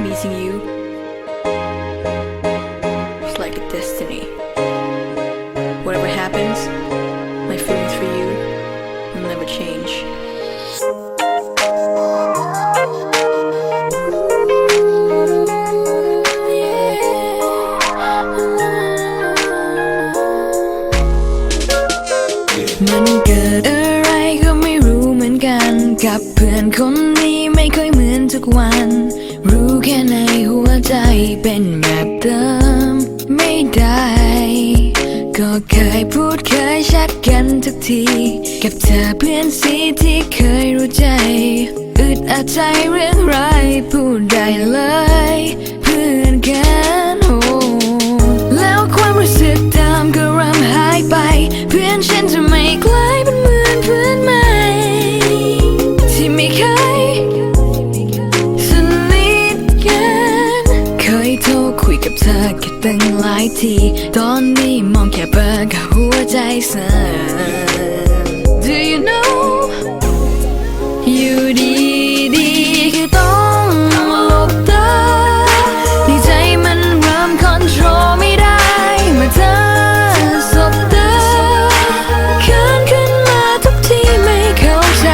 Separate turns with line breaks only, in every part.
Meeting you it's like a destiny. Whatever happens, my feelings for you will never change. มัน กับเพื่อนคนนี้ไม่ค่อยเหมือนทุกวัน รู้แค่ในหัวใจเป็นแบบเดิมไม่ได้ ก็เคยพูดเคยแชัดกันทุกที กับเธอเพื่อนสีที่เคยรู้ใจ อึดอัดใจเรื่องไราว อแค่ตั้งหลายที ตอนนี้มองแค่เบอร์ก็หัวใจสั่น Do you know อยู่ดีดีๆคือต้องหลบตาในใจมันเริ่มคอนโทรลไม่ได้เมื่อเธอสบตาเขินขึ้นมาทุกที่ไม่เข้าใจ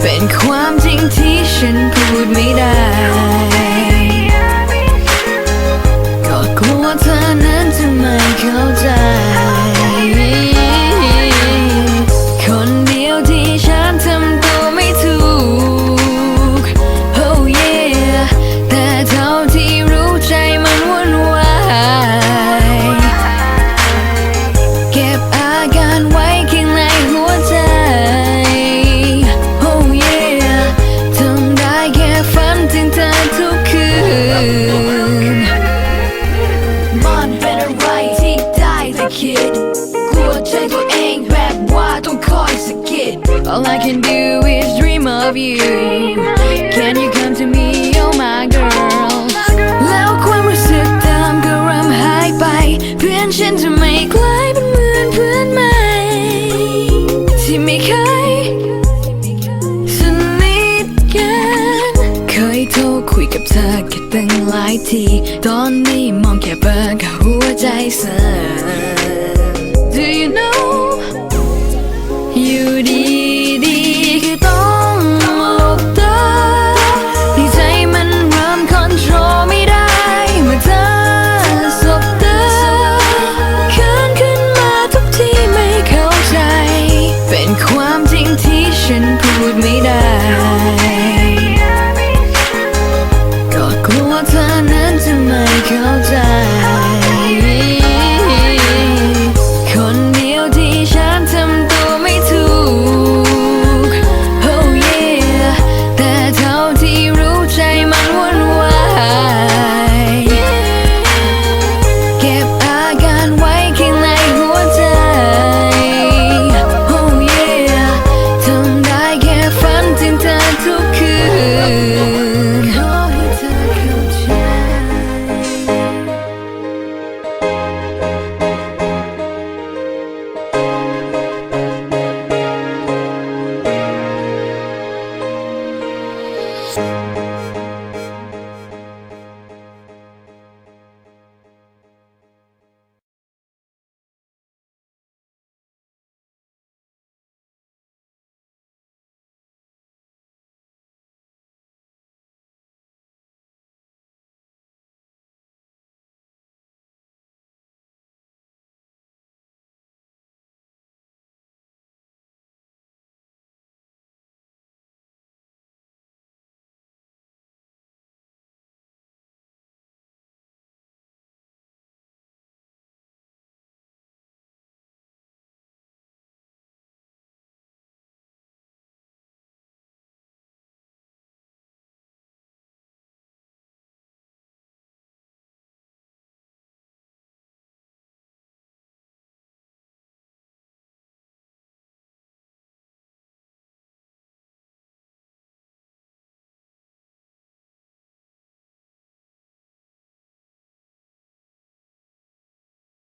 เป็นความจริงที่ฉัน มันเป็นอะไรที่ได้แต่คิด กลัวใจตัวเองแบบว่าต้องคอยสะกิด All I can do is dream of you ตอนนี้มองแค่เบอร์ก็หัวใจสั่น Do you know อยู่ คนเดียวที่ฉันทำตัวไม่ถูก Oh yeah แต่เท่าที่รู้ใจมันวนวาย